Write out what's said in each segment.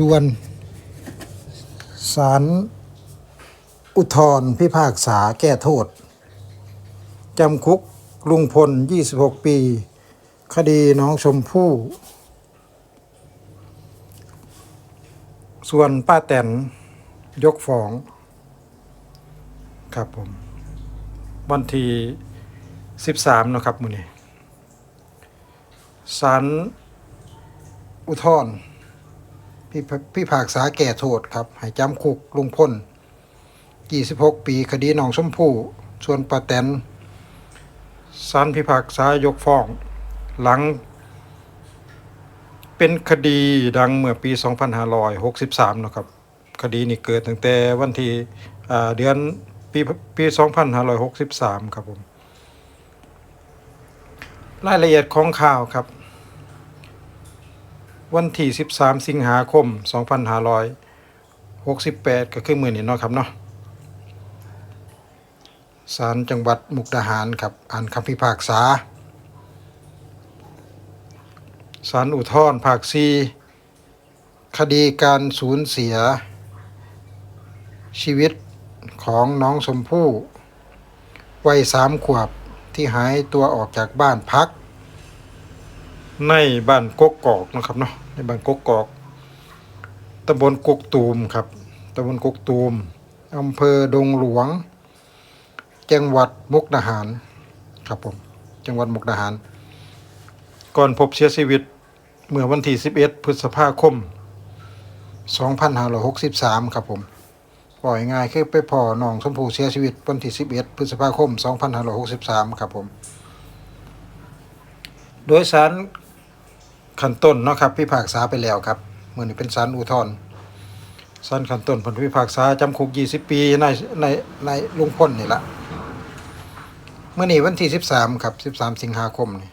ด่วนศาลอุทธรพิพากษาแก้โทษ จำคุกลุงพล 26 ปี คดีน้องชมพู่ ส่วนป้าแตนยกฟ้อง ครับผม วันที่ 13 นะครับมือนี้ศาลอุทธร พี่พี่ภากษาแก่โทษครับให้จำคุกลุงพล26 ปีคดีน้องชมพู่ส่วนป้าแตนศาลพิพากษายกฟ้อง หลัง เป็นคดีดังเมื่อปี 2563 นะครับ คดีนี้เกิดตั้งแต่วันที่เดือนปีปี 2563 ครับผม รายละเอียดของข่าวครับ วันที่ 13 สิงหาคม 2568 ก็คือมือนี้เนาะครับเนาะศาลจังหวัดมุกดาหารครับอ่านคำพิพากษาศาลอุทธรณ์ภาคซีคดีการสูญเสีย ชีวิตของน้องชมพู่วัยสามขวบที่หายตัวออกจากบ้านพัก ในบ้านกกกอกนะครับเนาะ ในบ้านกกกอกตำบลกกตูมครับตำบลกกตูมอำเภอดงหลวง จังหวัดมุกดาหารครับผมจังหวัดมุกดาหาร ก่อนพบเสียชีวิตเมื่อวันที่ 11 พฤษภาคม 2563 ครับผมปล่อยง่ายคือไปพอน้องชมพูเสียชีวิตวันที่ 11 พฤษภาคม 2563 ครับผม โดยสาร ขั้นต้นเนาะครับพิพากษาไปแล้วครับเมื่อนี้เป็นสารอุทธรณ์สารขั้นต้นผลพิพากษาจำคุก20ปีในในในลุงพลนี่ละเมื่อนี้วันที่13ครับ13สิงหาคมนี่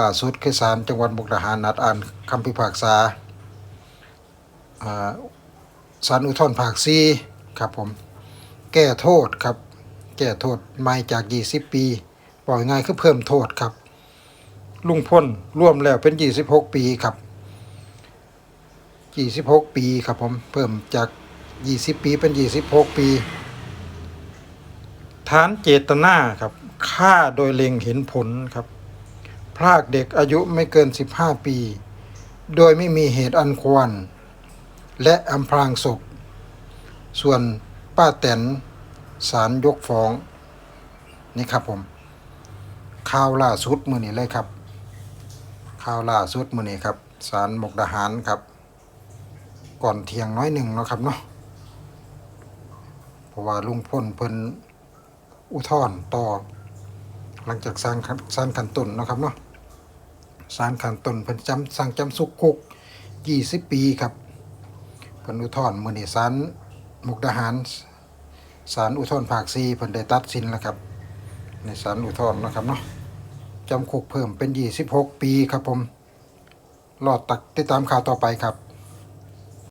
ล่าสุดคือศาลจังหวัดมุกดาหารนัดอ่านคำพิพากษาอ่าศาลอุทธรณ์ภาคซีครับผม แก้โทษครับ แก้โทษใหม่จาก 20 ปี ปล่อยง่ายคือเพิ่มโทษครับ ลุงพลร่วมแล้วเป็น26ปีครับ26ปีครับผมเพิ่มจาก20ปีเป็น26ปี ฐานเจตนาครับฆ่าโดยเล็งเห็นผลครับ พรากเด็กอายุไม่เกิน15ปี โดยไม่มีเหตุอันควร และอำพรางศพ ส่วนป้าแตนศาลยกฟ้อง นี่ครับผมข่าวล่าสุดมือนี้เลยครับ ข่าวล่าสุดมือนี้ครับศาลมุกดาหารครับ ก่อนเที่ยงน้อยหนึ่งเนาะครับเนาะเพราะว่าลุงพ่นเพิ่นอุทธรณ์ต่อ หลังจากสร้างสร้างขันต้นเนาะครับเนาะสร้างขันต้นเพิ่นจำสั่งจำสุกคุก20ปีครับเพิ่นอุทธรณ์มื้อนี้ศาลมุกดาหารศาลอุทธรณ์ภาค4เพิ่นได้ตัดสินแล้วครับ ในศาลอุทธรณ์นะครับเนาะ จำคุกเพิ่มเป็น 26 ปีครับผม รอดตักติดตามข่าวต่อไปครับ